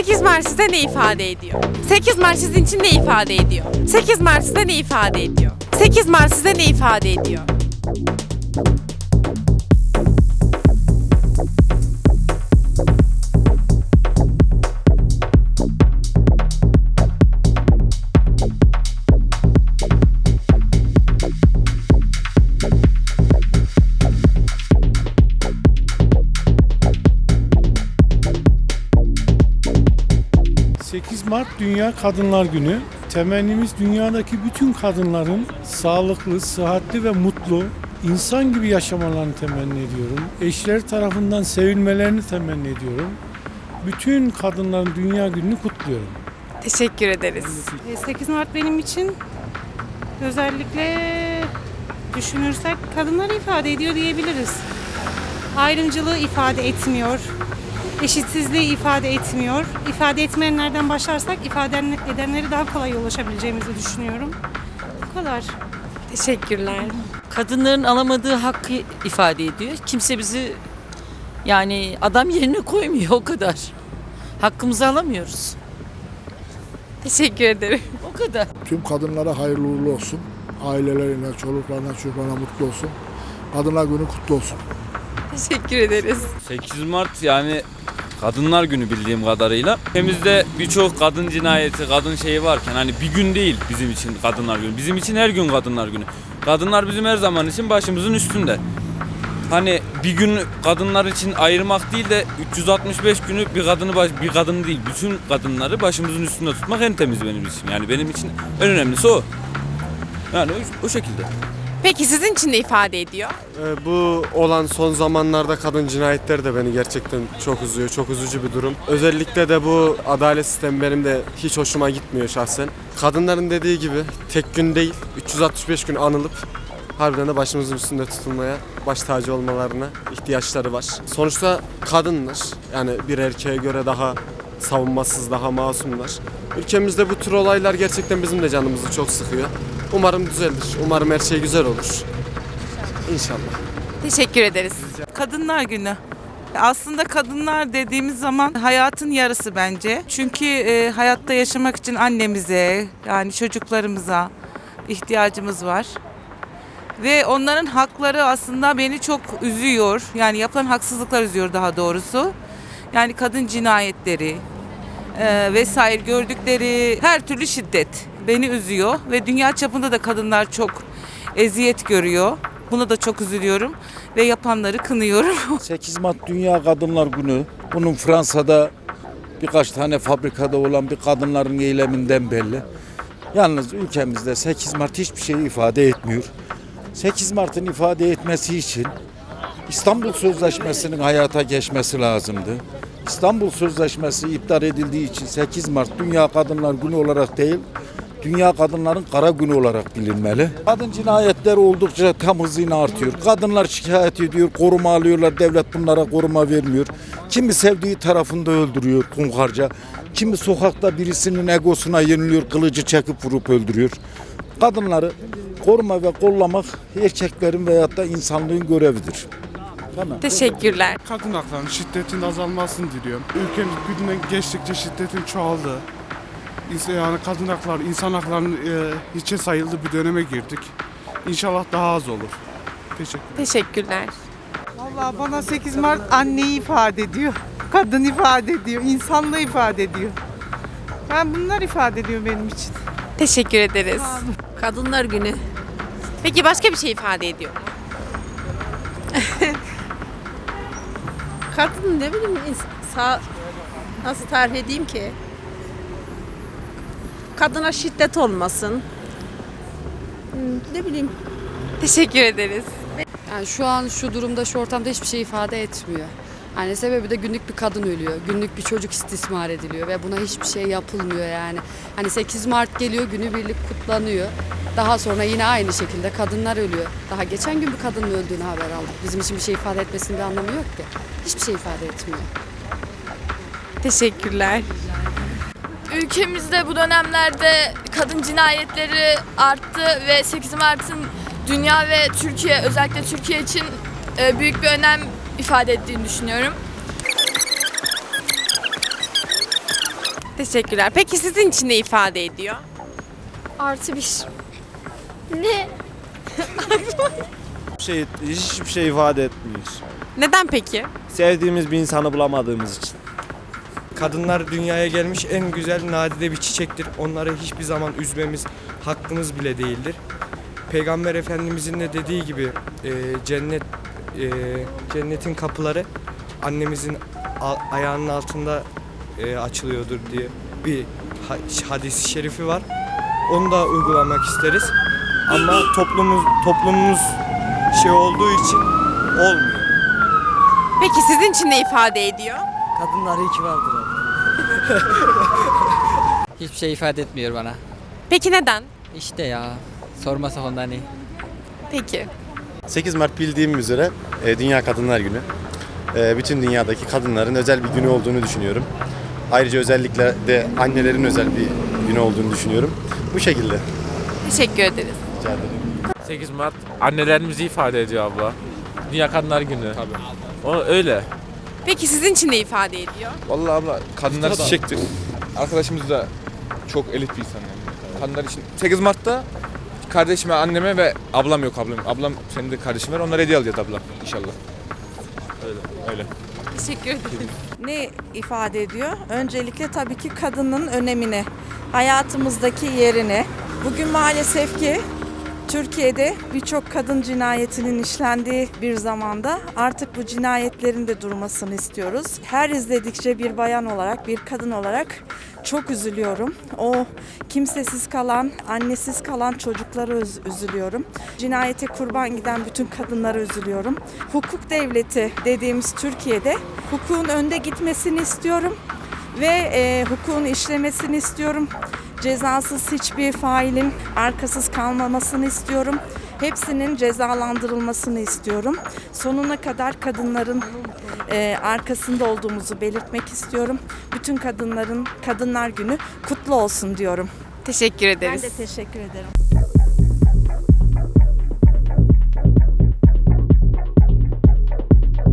8 Mart size ne ifade ediyor? 8 Mart sizin için ne ifade ediyor? 8 Mart size ne ifade ediyor? 8 Mart size ne ifade ediyor? 8 Mart Dünya Kadınlar Günü. Temennimiz dünyadaki bütün kadınların sağlıklı, sıhhatli ve mutlu insan gibi yaşamalarını temenni ediyorum. Eşleri tarafından sevilmelerini temenni ediyorum. Bütün kadınların Dünya Günü'nü kutluyorum. Teşekkür ederiz. 8 Mart benim için özellikle düşünürsek kadınları ifade ediyor diyebiliriz. Ayrımcılığı ifade etmiyor. Eşitsizliği ifade etmiyor. İfade etmeyenlerden başlarsak ifade edenleri daha kolay ulaşabileceğimizi düşünüyorum. Bu kadar. Teşekkürler. kadınların alamadığı hakkı ifade ediyor. Kimse bizi yani adam yerine koymuyor o kadar. Hakkımızı alamıyoruz. Teşekkür ederim. O kadar. Tüm kadınlara hayırlı uğurlu olsun. Ailelerine, çoluklarına, çocuklarına mutlu olsun. Kadınlar günü kutlu olsun. Teşekkür ederiz. 8 Mart yani Kadınlar Günü bildiğim kadarıyla. Ülkemizde birçok kadın cinayeti, kadın şeyi varken hani bir gün değil bizim için Kadınlar Günü. Bizim için her gün Kadınlar Günü. Kadınlar bizim her zaman için başımızın üstünde. Hani bir gün kadınlar için ayırmak değil de 365 günü bir kadını baş, bir kadın değil bütün kadınları başımızın üstünde tutmak en temiz benim için. Yani benim için en önemlisi o. Yani o, o şekilde. Peki sizin için ne ifade ediyor? Ee, Bu olan son zamanlarda kadın cinayetleri de beni gerçekten çok üzüyor. Çok üzücü bir durum. Özellikle de bu adalet sistemi benim de hiç hoşuma gitmiyor şahsen. Kadınların dediği gibi tek gün değil 365 gün anılıp harbiden de başımızın üstünde tutulmaya, baş tacı olmalarına ihtiyaçları var. Sonuçta kadınlar yani bir erkeğe göre daha savunmasız, daha masumlar. Ülkemizde bu tür olaylar gerçekten bizim de canımızı çok sıkıyor. Umarım düzelir. Umarım her şey güzel olur. İnşallah. Teşekkür ederiz. Kadınlar Günü. Aslında kadınlar dediğimiz zaman hayatın yarısı bence. Çünkü e, hayatta yaşamak için annemize, yani çocuklarımıza ihtiyacımız var. Ve onların hakları aslında beni çok üzüyor. Yani yapılan haksızlıklar üzüyor daha doğrusu. Yani kadın cinayetleri e, vesaire gördükleri her türlü şiddet beni üzüyor. Ve dünya çapında da kadınlar çok eziyet görüyor. Buna da çok üzülüyorum ve yapanları kınıyorum. 8 Mart Dünya Kadınlar Günü. Bunun Fransa'da birkaç tane fabrikada olan bir kadınların eyleminden belli. Yalnız ülkemizde 8 Mart hiçbir şey ifade etmiyor. 8 Mart'ın ifade etmesi için İstanbul Sözleşmesi'nin hayata geçmesi lazımdı. İstanbul Sözleşmesi iptal edildiği için 8 Mart Dünya Kadınlar Günü olarak değil, Dünya Kadınların Kara Günü olarak bilinmeli. Kadın cinayetleri oldukça tam hızıyla artıyor. Kadınlar şikayet ediyor, koruma alıyorlar. Devlet bunlara koruma vermiyor. Kimi sevdiği tarafında öldürüyor kunkarca. Kimi sokakta birisinin egosuna yeniliyor, kılıcı çekip vurup öldürüyor. Kadınları koruma ve kollamak erkeklerin veyahut da insanlığın görevidir. Tamam. Teşekkürler. kadın haklarının şiddetin azalmasını diliyorum. Ülkemiz günden geçtikçe şiddetin çoğaldı. İnsan, yani kadın hakları, insan haklarının e, hiçe sayıldığı bir döneme girdik. İnşallah daha az olur. Teşekkür Teşekkürler. Vallahi bana 8 Mart anneyi ifade ediyor. Kadın ifade ediyor, insanlığı ifade ediyor. Ben bunlar ifade ediyor benim için. Teşekkür ederiz. Kadınlar Günü. Peki başka bir şey ifade ediyor? Kadın ne bileyim sağ, nasıl tarif edeyim ki? Kadına şiddet olmasın. Hmm, Ne bileyim Teşekkür ederiz. Yani şu an şu durumda şu ortamda hiçbir şey ifade etmiyor. Yani sebebi de günlük bir kadın ölüyor. Günlük bir çocuk istismar ediliyor ve buna hiçbir şey yapılmıyor yani. Hani 8 Mart geliyor günübirlik kutlanıyor. Daha sonra yine aynı şekilde kadınlar ölüyor. Daha geçen gün bir kadının öldüğünü haber aldık. Bizim için bir şey ifade etmesinin bir anlamı yok ki. Hiçbir şey ifade etmiyor. Teşekkürler. Ülkemizde bu dönemlerde kadın cinayetleri arttı ve 8 Mart'ın dünya ve Türkiye özellikle Türkiye için e, büyük bir önem ifade ettiğini düşünüyorum. Teşekkürler. Peki sizin için ne ifade ediyor? Artı bir. Ne? Şey, hiçbir şey ifade etmiyor. Neden peki? Sevdiğimiz bir insanı bulamadığımız için. Kadınlar dünyaya gelmiş en güzel nadide bir çiçektir. Onları hiçbir zaman üzmemiz hakkımız bile değildir. Peygamber Efendimizin de dediği gibi e, cennet e, cennetin kapıları annemizin a- ayağının altında e, açılıyordur diye bir ha- hadis-i şerifi var. Onu da uygulamak isteriz. Ama toplumumuz toplumumuz şey olduğu için olmuyor. Peki sizin için ne ifade ediyor? Kadınlar iyi ki vardır abi. Hiçbir şey ifade etmiyor bana. Peki neden? İşte ya sormasa ondan iyi. Peki. 8 Mart bildiğim üzere e, Dünya Kadınlar Günü. E, bütün dünyadaki kadınların özel bir günü olduğunu düşünüyorum. Ayrıca özellikle de annelerin özel bir günü olduğunu düşünüyorum. Bu şekilde. Teşekkür ederiz. Rica ederim. 8 Mart annelerimizi ifade ediyor abla. Dünya Kadınlar Günü. Tabii. O öyle. Peki sizin için ne ifade ediyor? Vallahi abla kadınlar çiçektir. Arkadaşımız da çok elit bir insan yani. Kadınlar için 8 Mart'ta kardeşime, anneme ve ablam yok ablam. Ablam senin de kardeşin var. Onlara hediye alacağız abla inşallah. Öyle. Öyle. Teşekkür ederim. Ne ifade ediyor? Öncelikle tabii ki kadının önemini, hayatımızdaki yerini. Bugün maalesef ki Türkiye'de birçok kadın cinayetinin işlendiği bir zamanda artık bu cinayetlerin de durmasını istiyoruz. Her izledikçe bir bayan olarak, bir kadın olarak çok üzülüyorum. O kimsesiz kalan, annesiz kalan çocuklara üz- üzülüyorum. Cinayete kurban giden bütün kadınlara üzülüyorum. Hukuk devleti dediğimiz Türkiye'de hukukun önde gitmesini istiyorum ve e, hukukun işlemesini istiyorum. Cezasız hiçbir failin arkasız kalmamasını istiyorum. Hepsinin cezalandırılmasını istiyorum. Sonuna kadar kadınların e, arkasında olduğumuzu belirtmek istiyorum. Bütün kadınların Kadınlar Günü kutlu olsun diyorum. Teşekkür Ben ederiz. de teşekkür ederim.